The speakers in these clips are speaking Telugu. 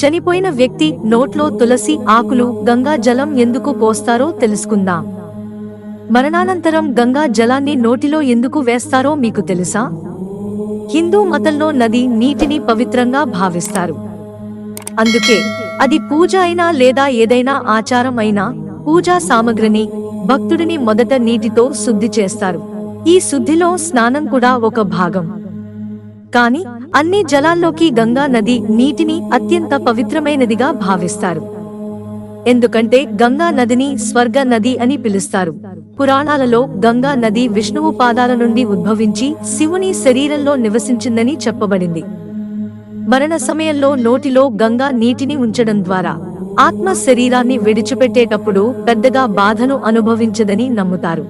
చనిపోయిన వ్యక్తి నోట్లో తులసి ఆకులు గంగా జలం ఎందుకు పోస్తారో తెలుసుకుందాం. మరణానంతరం గంగా జలాన్ని నోటిలో ఎందుకు వేస్తారో మీకు తెలుసా? హిందూ మతంలో నది నీటిని పవిత్రంగా భావిస్తారు. అందుకే అది పూజ అయినా లేదా ఏదైనా ఆచారం అయినా పూజా సామగ్రిని భక్తుడిని మొదట నీటితో శుద్ధి చేస్తారు. ఈ శుద్ధిలో స్నానం కూడా ఒక భాగం. కానీ అన్ని జలాల్లోకి గంగా నది నీటిని అత్యంత పవిత్రమైనదిగా భావిస్తారు. ఎందుకంటే గంగా నదిని స్వర్గ నది అని పిలుస్తారు. పురాణాలలో గంగా నది విష్ణువు పాదాల నుండి ఉద్భవించి శివుని శరీరంలో నివసించిందని చెప్పబడింది. మరణ సమయంలో నోటిలో గంగా నీటిని ఉంచడం ద్వారా ఆత్మ శరీరాన్ని విడిచిపెట్టేటప్పుడు పెద్దగా బాధను అనుభవించదని నమ్ముతారు.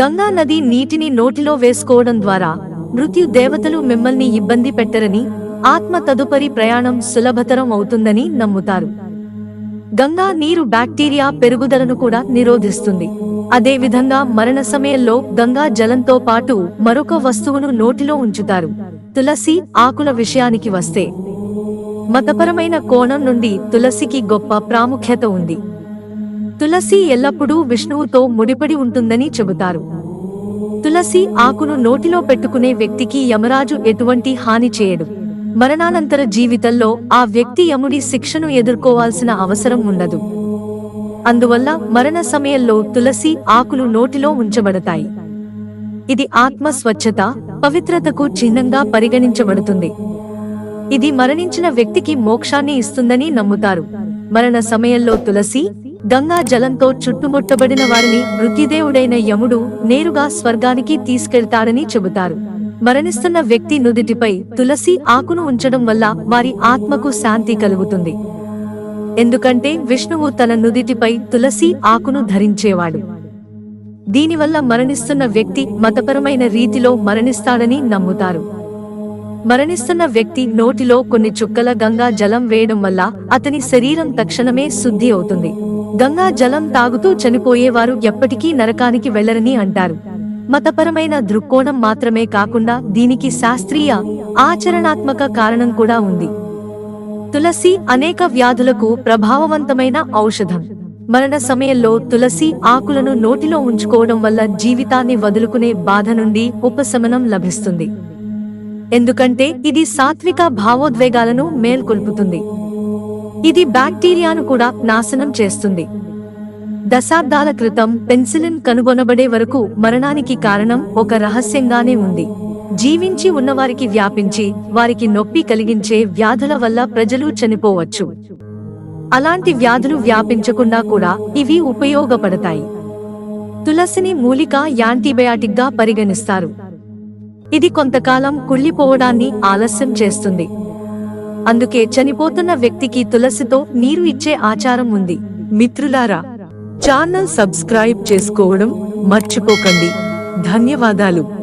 గంగా నది నీటిని నోటిలో వేసుకోవడం ద్వారా మృత్యు దేవతలు మిమ్మల్ని ఇబ్బంది పెట్టరని ఆత్మ తదుపరి ప్రయాణం సులభతరం అవుతుందని నమ్ముతారు. గంగా నీరు బ్యాక్టీరియా పెరుగుదలను కూడా నిరోధిస్తుంది. అదేవిధంగా మరణ సమయంలో గంగా జలంతో పాటు మరొక వస్తువును నోటిలో ఉంచుతారు. తులసి ఆకుల విషయానికి వస్తే మతపరమైన కోణం నుండి తులసికి గొప్ప ప్రాముఖ్యత ఉంది. తులసి ఎల్లప్పుడూ విష్ణువుతో ముడిపడి ఉంటుందని చెబుతారు. తులసి ఆకును నోటిలో పెట్టుకునే వ్యక్తికి యమరాజు ఎటువంటి హాని చేయడు. మరణానంతర జీవితంలో ఆ వ్యక్తి యముడి శిక్షను ఎదుర్కోవాల్సిన అవసరం ఉండదు. అందువల్ల మరణ సమయంలో తులసి ఆకులు నోటిలో ఉంచబడతాయి. ఇది ఆత్మ స్వచ్ఛత పవిత్రతకు చిహ్నంగా పరిగణించబడుతుంది. ఇది మరణించిన వ్యక్తికి మోక్షాన్ని ఇస్తుందని నమ్ముతారు. మరణ సమయంలో తులసి గంగా జలంతో చుట్టుముట్టబడిన వారిని మృతిదేవుడైన యముడు నేరుగా స్వర్గానికి తీసుకెళ్తాడని చెబుతారు. మరణిస్తున్న వ్యక్తి నుదిటిపై తులసి ఆకును ఉంచడం వల్ల వారి ఆత్మకు శాంతి కలుగుతుంది. ఎందుకంటే విష్ణువు తన నుదిటిపై తులసి ఆకును ధరించేవాడు. దీనివల్ల మరణిస్తున్న వ్యక్తి మతపరమైన రీతిలో మరణిస్తాడని నమ్ముతారు. మరణిస్తున్న వ్యక్తి నోటిలో కొన్ని చుక్కల గంగా జలం వేయడం వల్ల అతని శరీరం తక్షణమే శుద్ధి అవుతుంది. గంగా జలం తాగుతూ చనిపోయేవారు ఎప్పటికీ నరకానికి వెళ్ళరని అంటారు. మతపరమైన దృక్కోణం మాత్రమే కాకుండా దీనికి శాస్త్రీయ ఆచరణాత్మక కారణం కూడా ఉంది. తులసి అనేక వ్యాధులకు ప్రభావవంతమైన ఔషధం. మరణ సమయంలో తులసి ఆకులను నోటిలో ఉంచుకోవడం వల్ల జీవితాన్ని వదులుకునే బాధ నుండి ఉపశమనం లభిస్తుంది. ఎందుకంటే ఇది సాత్విక భావోద్వేగాలను మేల్కొల్పుతుంది. ఇది బ్యాక్టీరియాను కూడా నాశనం చేస్తుంది. దశాబ్దాల క్రితం పెన్సిలిన్ కనుగొనబడే వరకు మరణానికి కారణం ఒక రహస్యంగానే ఉంది. జీవించి ఉన్నవారికి వ్యాపించి వారికి నొప్పి కలిగించే వ్యాధుల వల్ల ప్రజలు చనిపోవచ్చు. అలాంటి వ్యాధులు వ్యాపించకుండా కూడా ఇవి ఉపయోగపడతాయి. తులసిని మూలిక యాంటీబయాటిక్గా పరిగణిస్తారు. ఇది కొంతకాలం కుళ్ళిపోవడాన్ని ఆలస్యం చేస్తుంది. అందుకే చనిపోతున్న వ్యక్తికి తులసితో నీరు ఇచ్చే ఆచారం ఉంది. మిత్రులారా ఛానల్ సబ్స్క్రైబ్ చేసుకోవడం మర్చిపోకండి. ధన్యవాదాలు.